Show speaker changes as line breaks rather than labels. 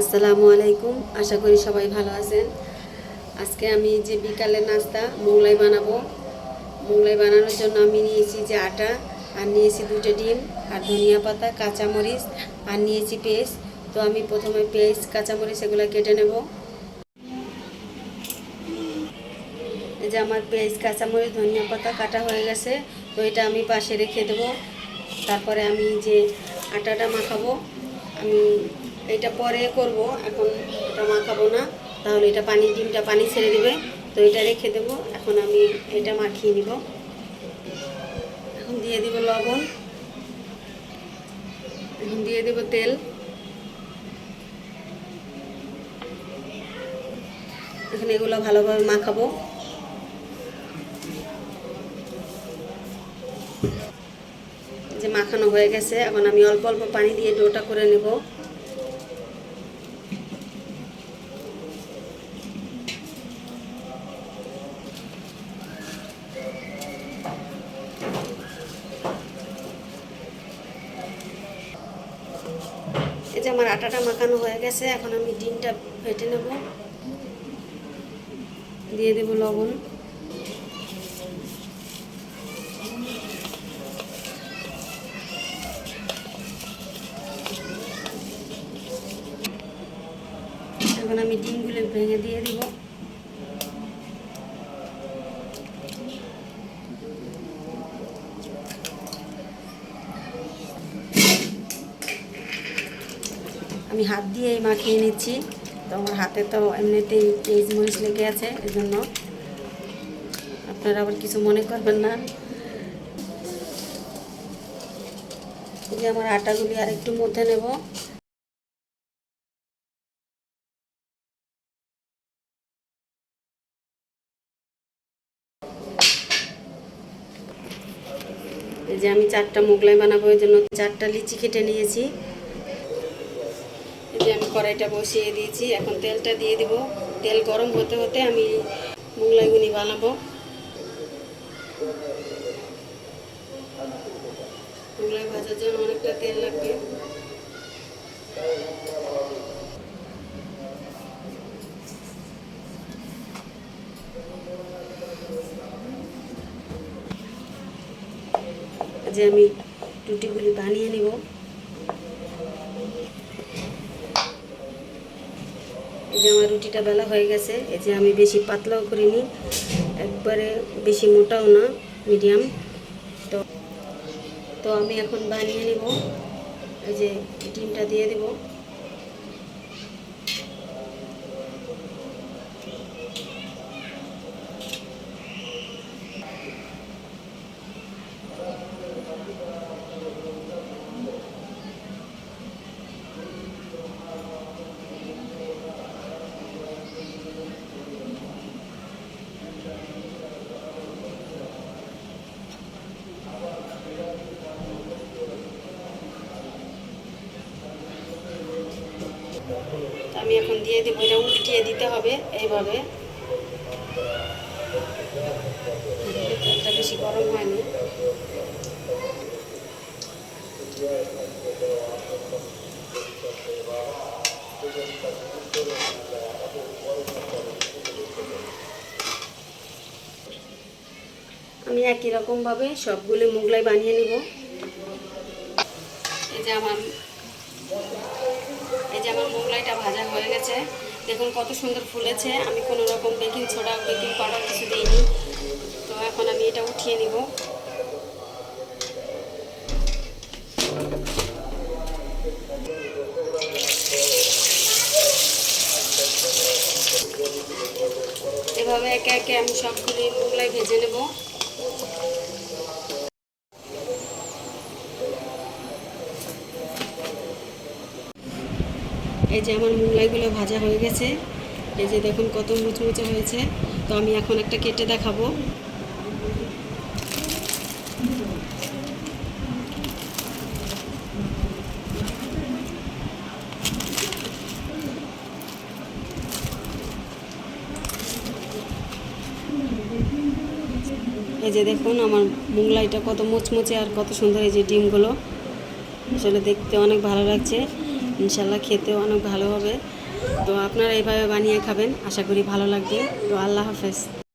আসসালামু আলাইকুম। আশা করি সবাই ভালো আছেন। আজকে আমি যে বিকালের নাস্তা, মোগলাই বানাবো। মোগলাই বানানোর জন্য আমি নিয়েছি যে আটা, আর নিয়েছি দুটো ডিম, আর ধনিয়া পাতা, কাঁচামরিচ, আর নিয়েছি পেস্ট। তো আমি প্রথমে পেস্ট, কাঁচামরিচ এগুলো কেটে নেব। এই যে আমার পেস্ট, কাঁচামরিচ, ধনিয়া পাতা কাটা হয়ে গেছে। তো এটা আমি পাশে রেখে দেবো। তারপরে আমি যে আটাটা মাখাবো, আমি এটা পরে করব, এখন এটা মাখাবো না। তাহলে এটা পানি, ডিমটা পানি ছেড়ে দেবে। তো এটা রেখে দেবো, এখন আমি এটা মাখিয়ে নিব। এখন দিয়ে দিব লবণ। এখন দিয়ে দেব তেল। এখন এগুলো ভালোভাবে মাখাবো। যে মাখানো হয়ে গেছে, এখন আমি অল্প অল্প পানি দিয়ে ডোটা করে নেব। আমার আটাটা মাখানো হয়ে গেছে, এখন আমি ডিমটা ফেটে নেব। দিয়ে দেব লবণ। এখন আমি ডিমগুলো ভেঙে দিয়ে দিব। আমি হাত দিয়েই মাখিয়ে নিচ্ছি। তো আমার হাতে তো এমনিতেই তেজ মরিচ লেগে আছে এই জন্য আপনারা আবার কিছু মনে করবেন না। যে আমার আটাগুলি আর একটু মধ্যে নেব। এই যে আমি চারটা মোগলাই বানাবো এই জন্য চারটা লিচি কেটে নিয়েছি। এই যে আমি কড়াইটা বসিয়ে দিয়েছি, এখন তেলটা দিয়ে দিব। তেল গরম হতে হতে আমি মোগলাইগুনি বানাবো। মোগলাই ভাজার জন্য অনেকটা তেল লাগবে। যে আমি রুটিগুলি বানিয়ে নিব। যে আমার রুটিটা বেলা হয়ে গেছে। এই যে আমি বেশি পাতলাও করিনি, একবারে বেশি মোটাও না মিডিয়াম তো তো আমি এখন বানিয়ে নেব। এই যে ডিমটা দিয়ে দেব। আমি এখন দিয়ে দেবো, এটা উল্টিয়ে দিতে হবে এইভাবে। বেশি গরম হয়নি। আমি একই রকমভাবে সবগুলো মোগলাই বানিয়ে নিব। এই যে আমার যে ভাজা হয়ে গেছে। দেখুন কত সুন্দর ফুলেছে। আমি কোনো রকম বেকিং সোডা, বেকিং পাউডার কিছু দিইনি। তো এখন আমি এটা উঠিয়ে নিব। এভাবে একে একে আমি সবগুলি মোগলাই ভেজে নেব। এই যে আমার মোগলাইগুলো ভাজা হয়ে গেছে। এই যে দেখুন কত মুচমুচে হয়েছে। তো আমি এখন একটা কেটে দেখাবো। এই যে দেখুন আমার মোগলাইটা কত মুচমুচে আর কত সুন্দর এই যে ডিমগুলো। আসলে দেখতে অনেক ভালো লাগছে। ইনশাল্লাহ খেতেও অনেক ভালো হবে। তো আপনারা এইভাবে বানিয়ে খাবেন, আশা করি ভালো লাগবে। তো আল্লাহ হাফেজ।